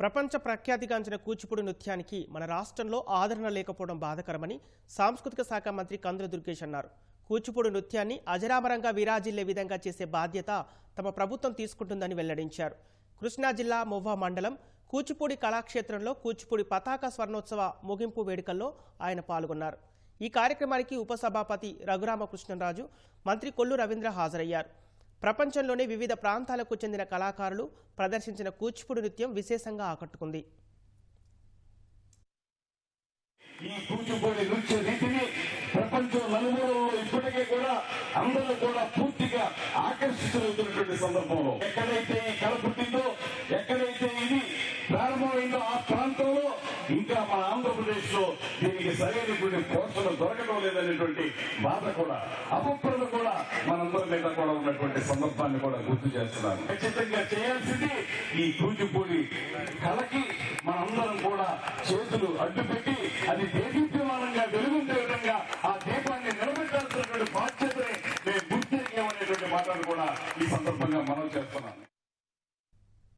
ప్రపంచ ప్రఖ్యాతిగాంచిన కూచిపూడి నృత్యానికి మన రాష్ట్రంలో ఆదరణ లేకపోవడం బాధకరమని సాంస్కృతిక శాఖ మంత్రి కందుల దుర్గేష్ అన్నారు. కూచిపూడి నృత్యాన్ని అజరామరంగా విరాజిల్లే విధంగా చేసే బాధ్యత తమ ప్రభుత్వం తీసుకుంటుందని వెల్లడించారు. కృష్ణా జిల్లా మొవ్వా మండలం కూచిపూడి కళాక్షేత్రంలో కూచిపూడి పతాక స్వర్ణోత్సవ ముగింపు వేడుకల్లో ఆయన పాల్గొన్నారు. ఈ కార్యక్రమానికి ఉపసభాపతి రఘురామకృష్ణరాజు మంత్రి కొల్లు రవీంద్ర హాజరయ్యారు. ప్రపంచంలోని వివిధ ప్రాంతాలకు చెందిన కళాకారులు ప్రదర్శించిన కూచిపూడి నృత్యం విశేషంగా ఆకట్టుకుంది. ఈ కూచిపూడి నృత్య రీతిని ప్రపంచం నలుమూలలో ఇప్పటికే కూడా అందరూ కూడా పూర్తిగా ఆకర్షితులవుతున్నటువంటి సందర్భంలో. ఎక్కడైతే ఈ కళ ప్రారంభమైందో ఆ ప్రాంతంలో ఇంకా మన ఆంధ్రప్రదేశ్లో దీనికి సరైనటువంటి పోషణ దొరకడం లేదనేటువంటి బాధ కూడా అపప్రద కూడా మనందరి మీద కూడా ఉన్నటువంటి సందర్భాన్ని కూడా గుర్తు చేస్తున్నాను. ఖచ్చితంగా చేయాల్సింది ఈ కూచిపూడి కళకి మనందరం కూడా చేతులు అడ్డుపెట్టి అది దేదీప్యమానంగా వెలుగుండే విధంగా ఆ దీపాన్ని నిలబెట్టాల్సినటువంటి బాధ్యతని మేము గుర్తించామనేటువంటి మాటలు కూడా ఈ సందర్భంగా మనం చేస్తున్నాను